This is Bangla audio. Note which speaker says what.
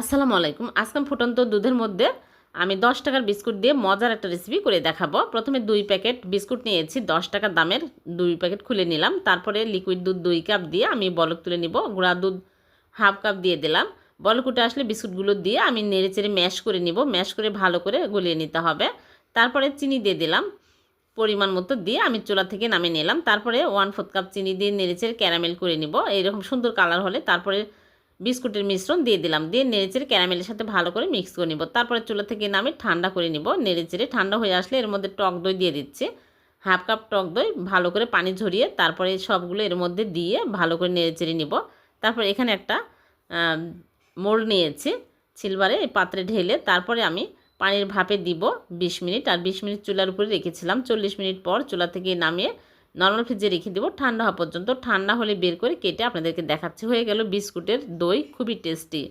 Speaker 1: আসসালামু আলাইকুম। আজকে ফুটন্ত দুধের মধ্যে আমি দশ টাকার বিস্কুট দিয়ে মজার একটা রেসিপি করে দেখাবো। প্রথমে দুই প্যাকেট বিস্কুট নিয়েছি, দশ টাকা দামের দুই প্যাকেট খুলে নিলাম। তারপরে লিকুইড দুধ দুই কাপ দিয়ে আমি বলক তুলে নিব, গুঁড়া দুধ হাফ কাপ দিয়ে দিলাম। বলক উঠে আসলে বিস্কুটগুলো দিয়ে আমি নেড়ে চেড়ে ম্যাশ করে নিব। ম্যাশ করে ভালো করে গলিয়ে নিতে হবে। তারপরে চিনি দিয়ে দিলাম। পরিমাণ মতো দিয়ে আমি চুলা থেকে নামিয়ে নিলাম। তারপরে ওয়ান ফোর্থ কাপ চিনি দিয়ে নেড়েচেড়ে ক্যারামেল করে নিব। এইরকম সুন্দর কালার হলে তারপরে বিস্কুটের মিশ্রণ দিয়ে দিলাম। দিয়ে নেড়েচেড়ে ক্যারামেলের সাথে ভালো করে মিক্স করে নিব। তারপরে চুলা থেকে নামিয়ে ঠান্ডা করে নিব। নেড়েচেড়ে ঠান্ডা হয়ে আসলে এর মধ্যে টক দই দিয়ে দিচ্ছি। হাফ কাপ টক দই, ভালো করে পানি ঝরিয়ে তারপরে সবগুলো এর মধ্যে দিয়ে ভালো করে নেড়েচেড়ে নিব। তারপর এখানে একটা মোল্ড নিয়েছি সিলভারে এই পাত্রে ঢেলে। তারপরে আমি পানির ভাপে দিব 20 মিনিট। আর 20 মিনিট চুলার উপরে রেখেছিলাম। চল্লিশ মিনিট পর চুলা থেকে নামিয়ে নর্মাল ফ্রিজে রেখে দেবো। ঠান্ডা হওয়া পর্যন্ত ঠান্ডা হলে বের করে কেটে আপনাদেরকে দেখাচ্ছি। হয়ে গেল বিস্কুটের দই, খুবই টেস্টি